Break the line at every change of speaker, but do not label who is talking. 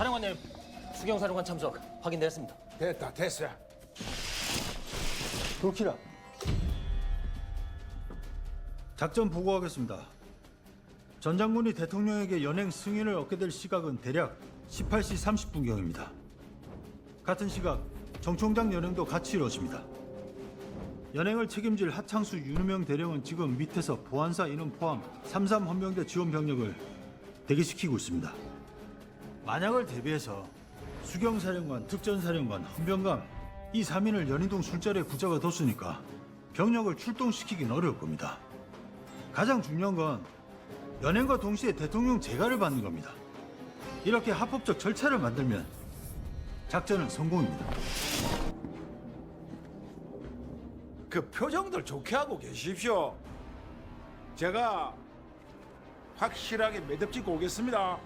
사령관님, 수경 사령관 참석 확인되었습니다.
됐다 됐어
불키라.
작전 보고하겠습니다. 전 장군이 대통령에게 연행 승인을 얻게 될 시각은 대략 18시 30분경입니다. 같은 시각 정 총장 연행도 같이 이루어집니다. 연행을 책임질 하창수 윤우명 대령은 지금 밑에서 보안사 인원 포함 33 헌병대 지원 병력을 대기시키고 있습니다. 만약을 대비해서 수경사령관, 특전사령관, 헌병감 이 3인을 연희동 술자리에 붙잡아 뒀으니까 병력을 출동시키긴 어려울 겁니다. 가장 중요한 건 연행과 동시에 대통령 재가를 받는 겁니다. 이렇게 합법적 절차를 만들면 작전은 성공입니다.
그 표정들 좋게 하고 계십시오 제가 확실하게 매듭 짓고 오겠습니다